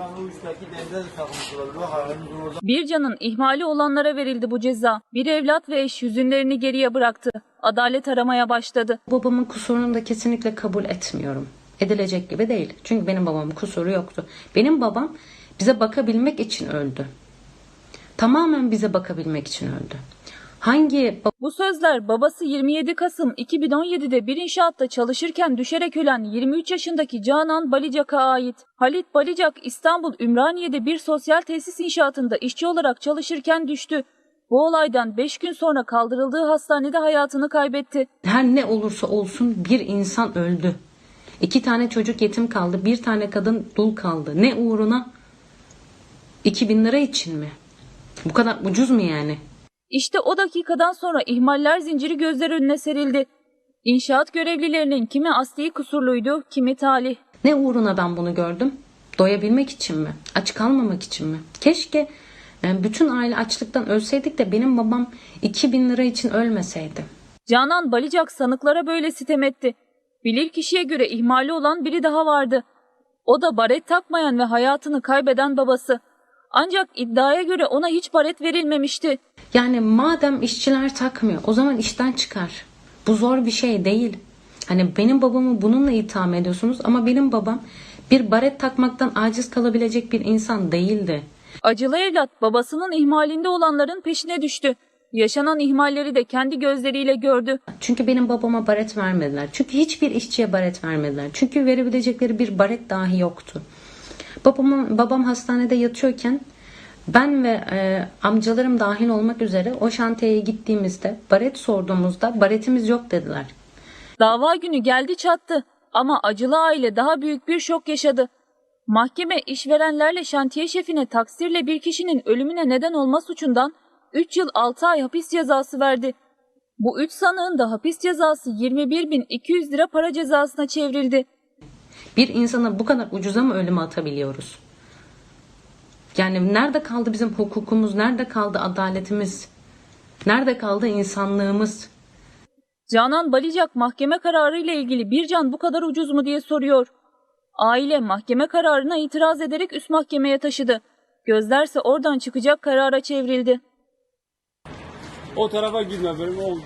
O üstteki denize de takılmış olabilir. Bak ayağımız orada. Bir canın ihmali olanlara verildi bu ceza. Bir evlat ve eş hüzünlerini geriye bıraktı. Adalet aramaya başladı. Babamın kusurunu da kesinlikle kabul etmiyorum. Edilecek gibi değil. Çünkü benim babamın kusuru yoktu. Benim babam bize bakabilmek için öldü. Tamamen bize bakabilmek için öldü. Hangi Bu sözler babası 27 Kasım 2017'de bir inşaatta çalışırken düşerek ölen 23 yaşındaki Canan Balicak'a ait. Halit Balicak İstanbul Ümraniye'de bir sosyal tesis inşaatında işçi olarak çalışırken düştü. Bu olaydan 5 gün sonra kaldırıldığı hastanede hayatını kaybetti. her ne olursa olsun bir insan öldü. İki tane çocuk yetim kaldı. Bir tane kadın dul kaldı. Ne uğruna? 2000 lira için mi? Bu kadar ucuz mu yani? İşte o dakikadan sonra ihmaller zinciri gözler önüne serildi. İnşaat görevlilerinin kimi asli kusurluydu, kimi talih. Ne uğruna ben bunu gördüm? Doyabilmek için mi? Aç kalmamak için mi? Keşke e, bütün aile açlıktan ölseydik de benim babam 2000 lira için ölmeseydi. Canan Balicak sanıklara böyle sitem etti. Bilir kişiye göre ihmali olan biri daha vardı. O da baret takmayan ve hayatını kaybeden babası. Ancak iddiaya göre ona hiç baret verilmemişti. Yani madem işçiler takmıyor o zaman işten çıkar. Bu zor bir şey değil. Hani benim babamı bununla itham ediyorsunuz ama benim babam bir baret takmaktan aciz kalabilecek bir insan değildi. Acılı evlat babasının ihmalinde olanların peşine düştü. Yaşanan ihmalleri de kendi gözleriyle gördü. Çünkü benim babama baret vermediler. Çünkü hiçbir işçiye baret vermediler. Çünkü verebilecekleri bir baret dahi yoktu. Babam, babam hastanede yatıyorken ben ve e, amcalarım dahil olmak üzere o şantiyeye gittiğimizde baret sorduğumuzda baretimiz yok dediler. Dava günü geldi çattı ama acılı aile daha büyük bir şok yaşadı. Mahkeme işverenlerle şantiye şefine taksirle bir kişinin ölümüne neden olma suçundan 3 yıl 6 ay hapis cezası verdi. Bu 3 sanığın da hapis cezası 21.200 lira para cezasına çevrildi. Bir insana bu kadar ucuza mı ölüme atabiliyoruz? Yani nerede kaldı bizim hukukumuz? Nerede kaldı adaletimiz? Nerede kaldı insanlığımız? Canan Balicak mahkeme kararı ile ilgili bir can bu kadar ucuz mu diye soruyor. Aile mahkeme kararına itiraz ederek üst mahkemeye taşıdı. Gözlerse oradan çıkacak karara çevrildi. O tarafa gitme benim o